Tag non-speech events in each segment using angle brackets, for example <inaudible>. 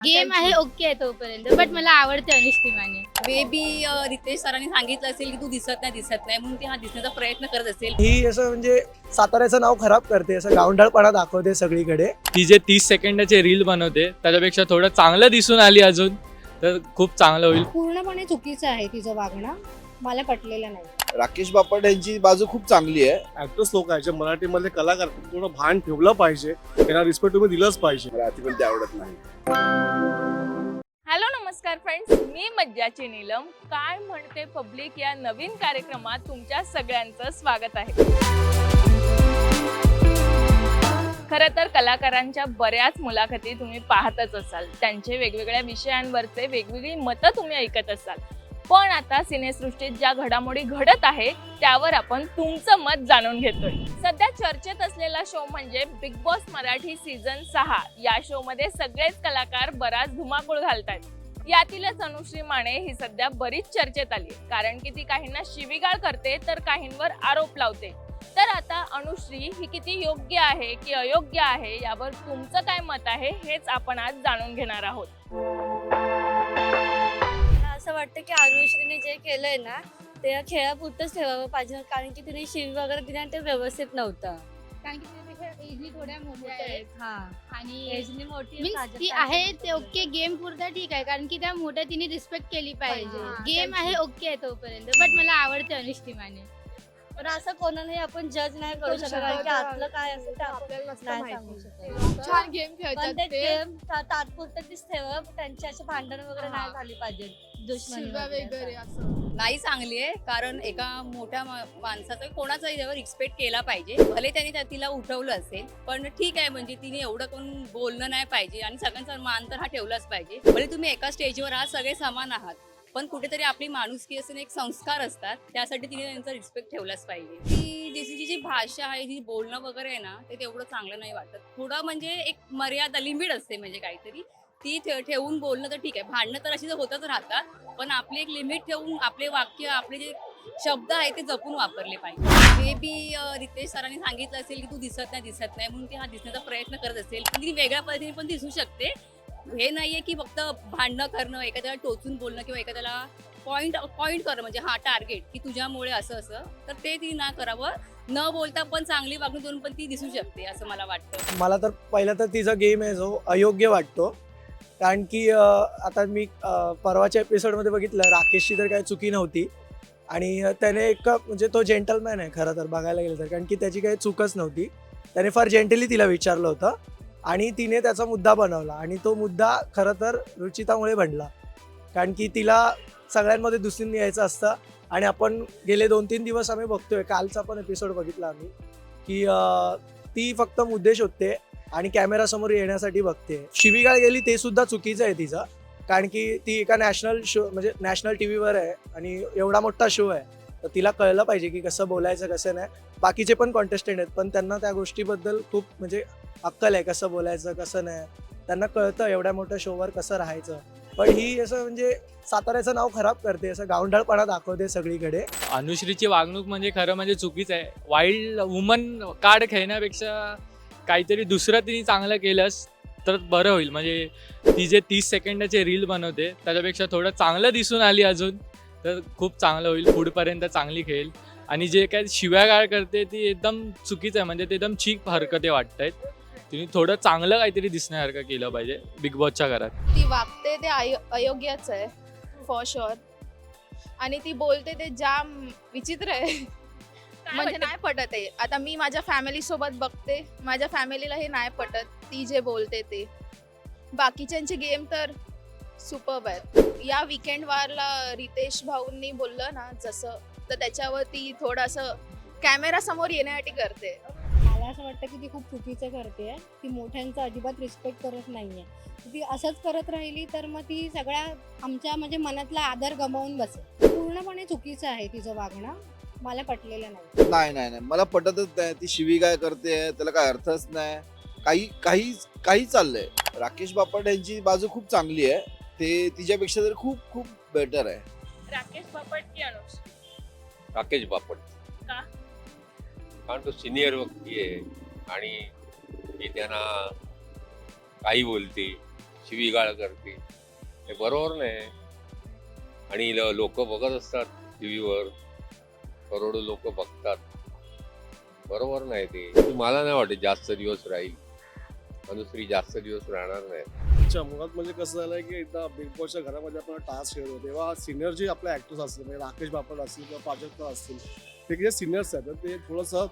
Game आहे okay आहे तोपर्यंत. बट मला आवडते अनुष्ठी माने. मे बी रितेश सरांनी सांगितलं असेल की तू दिसत नाही दिसत नाही म्हणून ती हा दिसण्याचा प्रयत्न करत असेल. ही असं म्हणजे साताऱ्याचं नाव खराब करते असं गावंढळपणा दाखवते सगळीकडे. ती जे तीस सेकंदाचे रील बनवते त्याच्यापेक्षा थोडं चांगलं दिसून आली अजून तर खूप चांगलं होईल. पूर्णपणे चुकीचं आहे तिचं वागणं. मला पटलेलं नाही. राकेश बापट यांची बाजू खूप चांगली आहे. ऍक्टर्स लोक आहेत जे मराठीमधले कलाकार थोडं भान ठेवलं पाहिजे. त्यांना रिस्पेक्ट तुम्ही दिलंच पाहिजे. मला ते आवडत नाही. हॅलो नमस्कार फ्रेंड्स मी मज्जाची नीलम. काय म्हणते पब्लिक या नवीन कार्यक्रमात तुमच्या सगळ्यांचं स्वागत आहे. खरं तर कलाकारांच्या बऱ्याच मुलाखती तुम्ही पाहतच असाल. त्यांचे वेगवेगळ्या विषयांवरचे वेगवेगळी मतं तुम्ही ऐकत असाल. पण आता सिनेसृष्टीत ज्या घडामोडी घडत आहे त्यावर आपण तुमचं मत जाणून घेतोय. सध्या चर्चेत असलेला शो म्हणजे बिग बॉस मराठी सीझन सहा. या शो मध्ये सगळेच कलाकार बराच धुमाकूळ घालतात यातीलच अनुश्री माने ही सध्या बरीच चर्चेत आली कारण की ती काहींना शिवीगाळ करते तर काहींवर आरोप लावते. तर आता अनुश्री ही किती योग्य आहे की अयोग्य आहे यावर तुमचं काय मत आहे हेच आपण आज जाणून घेणार आहोत. वाटतं की अनुश्रीने जे केलंय ना ते खेळापुरतंच ठेवावं पाहिजे कारण की तिने शिवी वगैरे दिली आणि ते व्यवस्थित नव्हतं. कारण की थोड्या मोठ्या आहेत. हा. आणि एजनी मोठी ती. आहे ते ओके गेम पुरता ठीक आहे कारण की त्या मोठ्या तिने रिस्पेक्ट केली पाहिजे. हा, गेम आहे ओके आहे तोपर्यंत बट मला आवडते अनुष्ठी माने पण असं कोणालाही आपण जज नाही करू शकत कारण की आतलं काय असेल ते आपल्याला नाही सांगू शकत. छान गेम पण खेळतात ते. ते गेम तात्पुरतं तीच ठेवा त्यांची अशी भांडण वगैरे नाही झाली पाहिजे दुश्मनी शिव्या वगैरे वगैरे असं. असं. नाही चांगली आहे कारण एका मोठ्या मा- माणसाचा कोणाचाही त्यावर रिस्पेक्ट केला पाहिजे भले त्याने त्या तिला उठवलं असेल पण ठीक आहे म्हणजे तिने एवढं कोण बोलणं नाही पाहिजे आणि सगळ्यांचा मान तर हा ठेवलाच पाहिजे. भले तुम्ही एका स्टेजवर आहात सगळे समान आहात पण कुठेतरी आपली माणुसकी असून एक संस्कार असतात त्यासाठी तिने त्यांचा रिस्पेक्ट ठेवलाच पाहिजे. ती तिची जी भाषा आहे जी बोलणं वगैरे आहे ना ते तेवढं चांगलं नाही वाटत. थोडं म्हणजे एक मर्यादा लिमिट असते म्हणजे काहीतरी. ती ठेवून बोलणं तर ठीक आहे. भांडणं तर अशी तर होतच राहतात पण आपली एक लिमिट ठेवून आपले वाक्य आपले जे शब्द आहे ते जपून वापरले पाहिजे. मे बी रितेश सरांनी सांगितलं असेल की तू दिसत नाही दिसत नाही म्हणून ती हा दिसण्याचा प्रयत्न करत असेल. पण ती वेगळ्या पद्धतीने पण दिसू शकते. हे नाहीये की फक्त भांडणं करणं एखाद्याला टोचून बोलणं किंवा एखाद्याला पॉईंट पॉईंट करणं म्हणजे हा टार्गेट की तुझ्यामुळे असं असं तर ते ती ना करावं. न बोलता पण चांगली वागणूक देऊन पण ती दिसू शकते असं मला वाटतं. मला तर पहिला तर तिचा गेम आहे जो अयोग्य वाटतो. कारण की आता मी परवाच्या एपिसोडमध्ये बघितलं राकेशची तर काही चुकी नव्हती. आणि त्याने एक म्हणजे तो जेंटलमॅन आहे खरं तर बघायला गेलं तर. कारण की त्याची काही चूकच नव्हती. त्याने फार जेंटली तिला विचारलं होतं. आणि तिने त्याचा मुद्दा बनवला. आणि तो मुद्दा खरं तर रुचितामुळे बनला. कारण की तिला सगळ्यांमध्ये दुसरीने यायचं असतं. आणि आपण गेले दोन तीन दिवस आम्ही बघतोय. कालचा पण एपिसोड बघितला आम्ही. की ती फक्त मुद्दे शोधते आणि कॅमेरासमोर येण्यासाठी बघते. शिवीगाळ गेली ते सुद्धा चुकीचं आहे तिचं. कारण की ती एका नॅशनल शो म्हणजे नॅशनल टी व्हीवर आहे आणि एवढा मोठा शो आहे. तर तिला कळलं पाहिजे की कसं बोलायचं कसं नाही. बाकीचे पण कॉन्टेस्टंट आहेत पण त्यांना त्या गोष्टीबद्दल खूप म्हणजे अक्कल आहे कसं बोलायचं कसं नाही. त्यांना कळतं एवढ्या मोठ्या शोवर कसं राहायचं. पण ही असं म्हणजे साताऱ्याचं नाव खराब करते असं गावंढळपणा दाखवते सगळीकडे. अनुश्रीची वागणूक म्हणजे खरं म्हणजे चुकीचं आहे. वाईल्ड वुमन कार्ड खेळण्यापेक्षा काहीतरी दुसरं तिने चांगलं केलंस तर बरं होईल. म्हणजे ती जे तीस सेकंडाचे रील बनवते त्याच्यापेक्षा थोडं चांगलं दिसून आली अजून. तर खूप चांगलं होईल पुढपर्यंत चांगली खेळेल. आणि जे काय शिव्यागाळ करते ती एकदम चुकीचं आहे म्हणजे ते एकदम चीक हरकते वाटत आहेत तिने थोडं चांगलं काहीतरी दिसण्यासारखं केलं पाहिजे बिग बॉसच्या घरात. ती वागते ते अयो अयोग्यच आहे फॉर शुअर आणि ती बोलते ते जाम विचित्र आहे. <laughs> म्हणजे? नाही पटत आहे. आता मी माझ्या फॅमिली सोबत बघते माझ्या फॅमिलीला हे नाही पटत ती जे बोलते ते. बाकीच्यांचे गेम तर सुपर्ब आहेत. या विकेंड वारला रितेश भाऊंनी बोललं ना जसं तर त्याच्यावर ती थोडंसं कॅमेरा समोर येण्यासाठी करते. मला असं वाटतं की ती खूप चुकीचं करते ती मोठ्यांचा अजिबात रिस्पेक्ट करत नाहीये. ती असंच करत राहिली तर मग ती सगळ्या आमच्या म्हणजे मनातला आदर गमावून बसेल. पूर्णपणे चुकीचं आहे तिचं वागणं. मला पटलेलं नाही. नाही नाही नाही. मला पटतच नाही. ती शिवीगाळ करते? त्याला काय अर्थच नाही. काही काही काही चाललंय. राकेश बापट यांची बाजू खूप चांगली आहे. ते तिच्यापेक्षा तर खूप खूप बेटर आहे. राकेश बापट की अनुश्री राकेश बापट. का? कारण तो सिनियर व्यक्ती आहे आणि ती त्यांना काही बोलते शिवीगाळ करते. हे बरोबर नाही. आणि लोक बघत असतात टी व्हीवर करोडो लोक बघतात. बरोबर नाही ते. मला नाही वाटत जास्त दिवस राहील? अनुश्री जास्त दिवस राहणार नाही. अच्छा मुळात म्हणजे कसं झालंय की एकदा बिग बॉसच्या घरामध्ये आपण टास्क खेळलो तेव्हा सिनियर जे आपले ऍक्टर्स असतील म्हणजे राकेश बापट असतील किंवा प्राजक्ता असतील ते जे सिनियर्स आहेत ते थोडंसं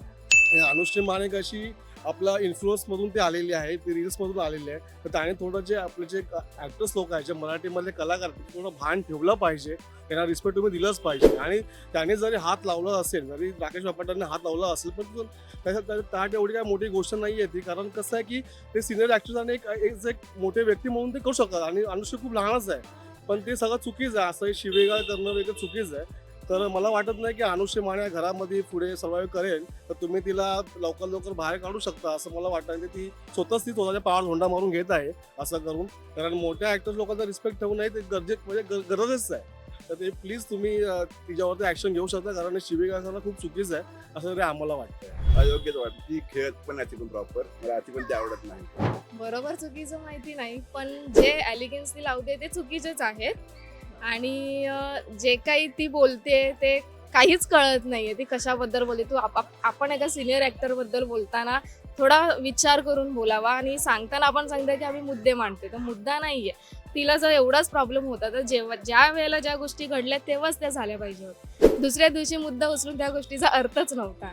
अनुश्री माने कशी आपला इन्फ्लुअन्समधून ते आलेली आहे ते रील्समधून आलेले आहे. तर त्याने थोडं जे आपले जे ॲक्टर्स लोक आहेत जे मराठीमधले कलाकार थोडं भान ठेवलं पाहिजे. त्यांना रिस्पेक्ट तुम्ही दिलंच पाहिजे. आणि त्याने जरी हात लावला असेल जरी राकेश बापटांनी हात लावला असेल पण त्याच्या त्याच्यात त्या- त्यात एवढी काही मोठी गोष्ट नाही आहे ती. कारण कसं आहे की ते सिनियर ॲक्टर्स आणि एक एक मोठे व्यक्ती म्हणून ते करू शकतात. आणि अनुष्य खूप लहानच आहे. पण ते सगळं चुकीचं आहे. असं हे शिवेगाळ करणं वगैरे चुकीचं आहे. तर मला वाटत नाही की अनुष्य माने घरामध्ये पुढे सर्वाईव्ह करेल. तर तुम्ही तिला लवकर लवकर बाहेर काढू शकता असं मला वाटतं. ती स्वतःच ती स्वतःच्या पायावर धोंडा मारून घेत आहे असं करून. कारण मोठ्या ॲक्टर्स लोकांचा रिस्पेक्ट ठेवू नये ते गरजे म्हणजे गरजच आहे. तर ते प्लीज तुम्ही तिच्यावरती ॲक्शन घेऊ शकता. कारण हे करणं खूप चुकीचं आहे असं तरी आम्हाला वाटतं अयोग्यच वाटतं. ती खेळत पण नाही ती पण प्रॉपर मला अति पण ते आवडत नाही. बरोबर चुकीचं माहिती नाही. पण जे ॲलिगन्स ती लावते ते चुकीचेच आहेत. आणि जे काही ती बोलते ते काहीच कळत नाहीये. ती कशाबद्दल बोलते? तू आपण एका सिनियर ॲक्टरबद्दल बोलताना थोडा विचार करून बोलावा आणि सांगताना आपण सांगतो की आम्ही मुद्दे मांडते तर मुद्दा नाहीये. तिला जर एवढाच प्रॉब्लेम होता तर जेव्हा ज्या वेळेला ज्या गोष्टी घडल्या तेव्हाच त्या झाल्या पाहिजे होत्या. दुसऱ्या दिवशी मुद्दा उचलून त्या गोष्टीचा अर्थच नव्हता.